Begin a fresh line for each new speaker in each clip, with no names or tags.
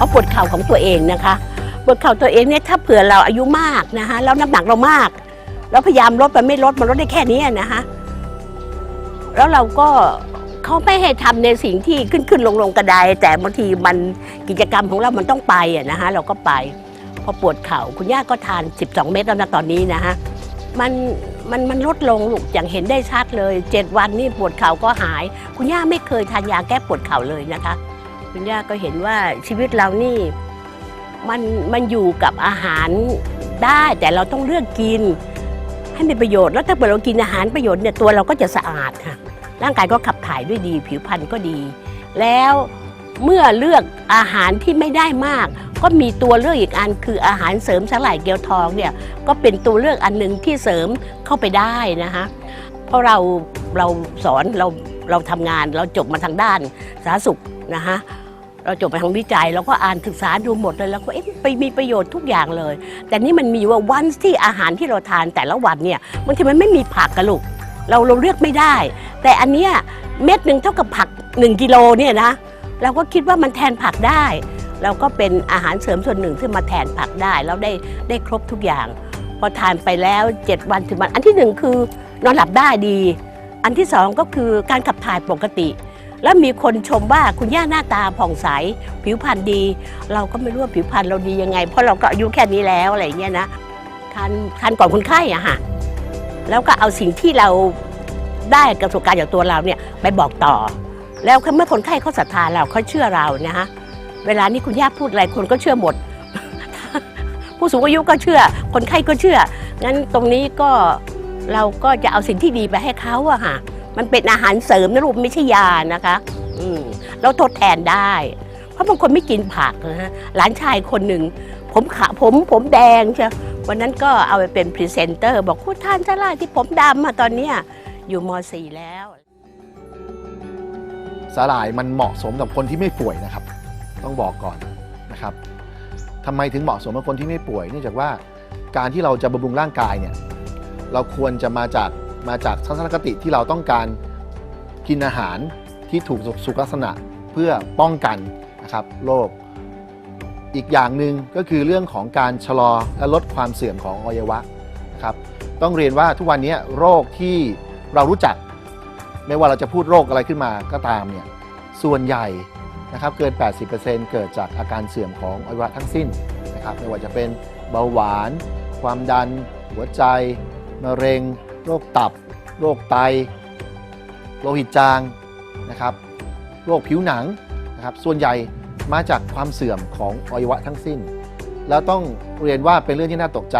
เพราปวดเข่าของตัวเองนะคะปวดเข่าตัวเองเนี่ยถ้าเผื่อเราอายุมากนะคะแล้วน้ำหนักเรามาก แล้วพยายามลดมันไม่ลดมันลดได้แค่นี้นะคะแล้วเราก็เขาไม่ให้ทำในสิ่งที่ขึ้นขึ้นลงลงกระไดแต่บางทีมันกิจกรรมของเรามันต้องไปอะนะคะเราก็ไปพอปวดเข่าคุณย่าก็ทาน 12 เม็ดแล้วนะตอนนี้นะคะมันมันมันลดลงลูกอย่างเห็นได้ชัดเลย 7 วันนี่ปวดเข่าก็หาย คุณย่าไม่เคยทานยาแก้ปวดเข่าเลยนะคะ คุณย่าก็เห็นว่าชีวิตเรานี่มันมันอยู่กับอาหารได้แต่เราต้องเลือกกิน ให้มีประโยชน์แล้วถ้าเกิดเรากินอาหารประโยชน์เนี่ยตัวเราก็จะสะอาดค่ะร่างกายก็ขับถ่ายด้วยดี ผิวพรรณก็ดี แล้วเมื่อเลือกอาหารที่ไม่ได้มาก ก็มีตัวเลือกอีกอันคืออาหารเสริมสลายเกลียวทองเนี่ยก็เป็นตัวเลือกอันหนึ่งที่เสริมเข้าไปได้นะคะเพราะเราเราสอนเราเราทำงานเราจบมาทางด้านสาธารณสุขนะคะ เราจบมาทางวิจัยเราก็อ่านศึกษาดูหมดเลยแล้วก็เอ๊ะไปมีประโยชน์ทุกอย่างเลย แต่นี่มันมีว่าวันที่อาหารที่เราทานแต่ละวันเนี่ยบางทีมันไม่มีผักกระลูกเราเราเลือกไม่ได้ แต่อันเนี้ยเม็ดหนึ่งเท่ากับผัก 1กิโลเนี่ยนะเราก็คิดว่ามันแทนผักได้ เราก็เป็นอาหารเสริมส่วนหนึ่งที่มาแทนผักได้แล้วได้ได้ครบทุกอย่าง พอทานไปแล้ว 7 วันถึงวัน อันที่หนึ่งคือนอนหลับได้ดี อันที่สองก็คือการขับถ่ายปกติ แล้วมีคนชมว่าคุณย่าหน้าตาผ่องใส ผิวพรรณดี เราก็ไม่รู้ว่าผิวพรรณเราดียังไง เพราะเราก็อายุแค่นี้แล้วอะไรเงี้ยนะทานทานก่อนคนไข้อะค่ะแล้วก็เอาสิ่งที่เราได้กับประสบการณ์จากตัวเราเนี่ยไปบอกต่อ แล้วเมื่อคนไข้เขาศรัทธาเราเขาเชื่อเรานะฮะเวลานี้คุณย่าพูดอะไรคนก็เชื่อหมด ผู้สูงอายุก็เชื่อ คนไข้ก็เชื่องั้นตรงนี้ก็เราก็จะเอาสิ่งที่ดีไปให้เขาอะค่ะ มันเป็นอาหารเสริมนะลูกไม่ใช่ยานะคะอืมเราทดแทนได้ เพราะบางคนไม่กินผักนะฮะหลานชายคนหนึ่ง ผมขาผมผมแดงใช่วันนั้นก็เอาไปเป็นพรีเซนเตอร์ บอกคุณท่านซะล่ะที่ผมดำอะตอนเนี้ยอยู่ม .4 แล้ว
สาหร่ายมันเหมาะสมกับคนที่ไม่ป่วยนะครับ ต้องบอกก่อนนะครับทำไมถึงเหมาะสมกับคนที่ไม่ป่วยเนื่องจากว่าการที่เราจะบำรุงร่างกายเนี่ยเราควรจะมาจาก มาจากทัศนคติที่เราต้องการกินอาหารที่ถูกสุขลักษณะเพื่อป้องกันนะครับโรคอีกอย่างหนึ่งก็คือเรื่องของการชะลอและลดความเสื่อมของอวัยวะนะครับต้องเรียนว่าทุกวันนี้โรคที่เรารู้จัก ไม่ว่าเราจะพูดโรคอะไรขึ้นมาก็ตามเนี่ยส่วนใหญ่นะครับเกิน 80%เกิดจากอาการเสื่อมของอวัยวะทั้งสิ้นนะครับไม่ว่าจะเป็นเบาหวาน ความดัน หัวใจ มะเร็ง โรคตับ โรคไต โลหิตจางนะครับ โรคผิวหนังนะครับ ส่วนใหญ่มาจากความเสื่อมของอวัยวะทั้งสิ้น แล้วต้องเรียนว่าเป็นเรื่องที่น่าตกใจ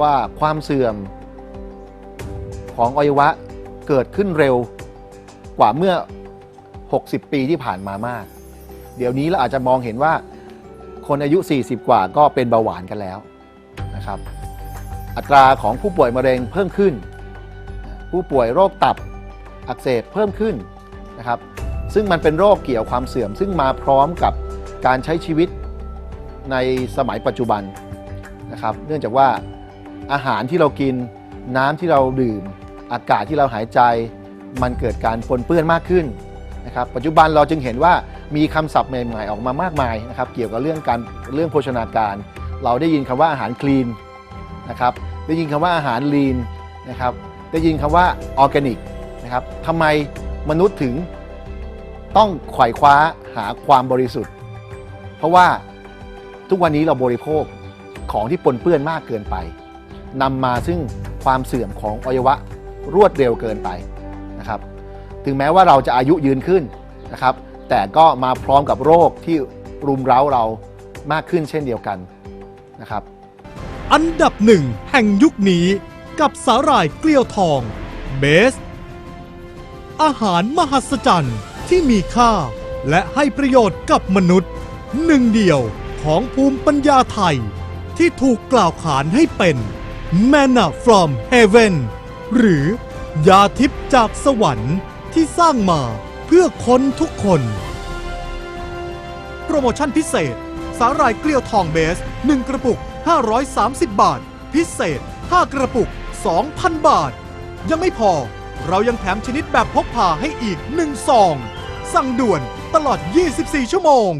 ว่าความเสื่อมของอวัยวะเกิดขึ้นเร็วกว่าเมื่อ 60 ปีที่ผ่านมามาก เดี๋ยวนี้เราอาจจะมองเห็นว่าคนอายุ 40 กว่าก็เป็นเบาหวานกันแล้วนะครับ อัตราของผู้ป่วยมะเร็งเพิ่มขึ้น ผู้ป่วยโรคตับอักเสบเพิ่มขึ้นนะครับ ซึ่งมันเป็นโรคเกี่ยวความเสื่อม ซึ่งมาพร้อมกับการใช้ชีวิตในสมัยปัจจุบันนะครับ เนื่องจากว่าอาหารที่เรากินน้ำที่เราดื่ม อากาศที่เราหายใจมันเกิดการปนเปื้อนมากขึ้นนะครับ ปัจจุบันเราจึงเห็นว่ามีคำศัพท์ใหม่ๆออกมามากมายนะครับ เกี่ยวกับเรื่องการเรื่องโภชนาการ เราได้ยินคำว่าอาหารคลีนนะครับ ได้ยินคำว่าอาหารลีนนะครับ ได้ยินคำว่าออร์แกนิกนะครับทำไมมนุษย์ถึงต้องไขว่คว้าหาความบริสุทธิ์ เพราะว่าทุกวันนี้เราบริโภคของที่ปนเปื้อนมากเกินไปนำมาซึ่งความเสื่อมของอวัยวะรวดเร็วเกินไปนะครับ ถึงแม้ว่าเราจะอายุยืนขึ้นนะครับ แต่ก็มาพร้อมกับโรคที่รุมเร้าเรามากขึ้นเช่นเดียวกันนะครับ
อันดับหนึ่งแห่งยุคนี้ กับสาหร่ายเกลียวทองเบส อาหารมหัศจรรย์ที่มีค่า และให้ประโยชน์กับมนุษย์ หนึ่งเดียวของภูมิปัญญาไทย ที่ถูกกล่าวขานให้เป็น Manna from Heaven หรือยาทิพย์จากสวรรค์ที่สร้างมาเพื่อคนทุกคน โปรโมชั่นพิเศษ สาหร่ายเกลียวทองเบส 1 กระปุก 530 บาท พิเศษ 5 กระปุก 2,000 บาท ยังไม่พอ เรายังแถมชนิดแบบพกพาให้อีก1ซอง สั่งด่วนตลอด 24 ชั่วโมง